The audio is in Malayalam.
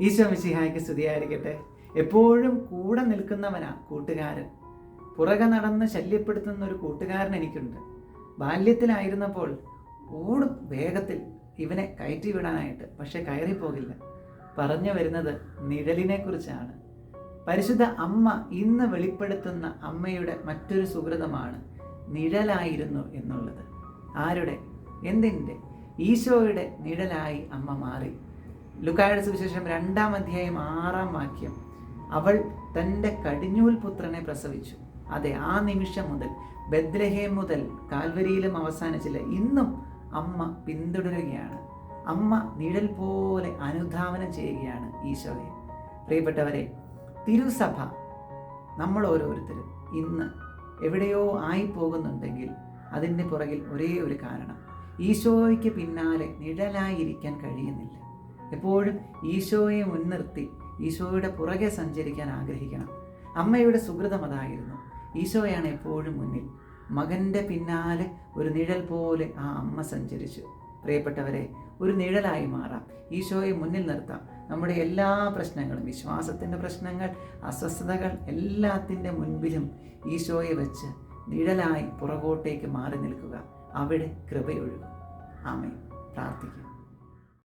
ഈശോ മിശിഹായ്ക്ക് സ്തുതിയായിരിക്കട്ടെ. എപ്പോഴും കൂടെ നിൽക്കുന്നവനാ കൂട്ടുകാരൻ. പുറകെ നടന്ന് ശല്യപ്പെടുത്തുന്ന ഒരു കൂട്ടുകാരൻ എനിക്കുണ്ട്. ബാല്യത്തിലായിരുന്നപ്പോൾ ഓടും വേഗത്തിൽ ഇവനെ കയറ്റി വിടാനായിട്ട് പക്ഷെ കയറിപ്പോകില്ല പറഞ്ഞു വരുന്നത് നിഴലിനെ കുറിച്ചാണ് പരിശുദ്ധ അമ്മ ഇന്ന് വെളിപ്പെടുത്തുന്ന അമ്മയുടെ മറ്റൊരു സുഹൃതമാണ് നിഴലായിരുന്നു എന്നുള്ളത്. ആരുടെ? എന്തിന്റെ? ഈശോയുടെ നിഴലായി അമ്മ മാറി. ലുക്കായുടെ സുവിശേഷം രണ്ടാം അധ്യായം ആറാം വാക്യം. അവൾ തന്റെ കടിഞ്ഞൂൽ പുത്രനെ പ്രസവിച്ചു. അതെ ആ നിമിഷം മുതൽ ബദ്രഹേം മുതൽ കാൽവരിയിലും അവസാനിച്ചില്ല. ഇന്നും അമ്മ പിന്തുടരുകയാണ്. അമ്മ നിഴൽ പോലെ അനുധാവനം ചെയ്യുകയാണ് ഈശോയെ. പ്രിയപ്പെട്ടവരെ തിരുസഭ നമ്മൾ ഓരോരുത്തരും ഇന്ന് എവിടെയോ ആയി പോകുന്നുണ്ടെങ്കിൽ അതിന്റെ പുറകിൽ ഒരേ ഒരു കാരണം ഈശോയ്ക്ക് പിന്നാലെ നിഴലായിരിക്കാൻ കഴിയുന്നില്ല. എപ്പോഴും ഈശോയെ മുൻനിർത്തി ഈശോയുടെ പുറകെ സഞ്ചരിക്കാൻ ആഗ്രഹിക്കണം. അമ്മയുടെ സുഹൃതം അതായിരുന്നു. ഈശോയാണ് എപ്പോഴും മുന്നിൽ. മകന്റെ പിന്നാലെ ഒരു നിഴൽ പോലെ ആ അമ്മ സഞ്ചരിച്ചു. പ്രിയപ്പെട്ടവരെ ഒരു നിഴലായി മാറാം. ഈശോയെ മുന്നിൽ നിർത്താം. നമ്മുടെ എല്ലാ പ്രശ്നങ്ങളും വിശ്വാസത്തിന്റെ പ്രശ്നങ്ങൾ അസ്വസ്ഥതകൾ എല്ലാത്തിന്റെ മുൻപിലും ഈശോയെ വെച്ച് നിഴലായി പുറകോട്ടേക്ക് മാറി നിൽക്കുക. അവിടെ കൃപയൊഴുകും. ആമേ പ്രാർത്ഥിക്കും.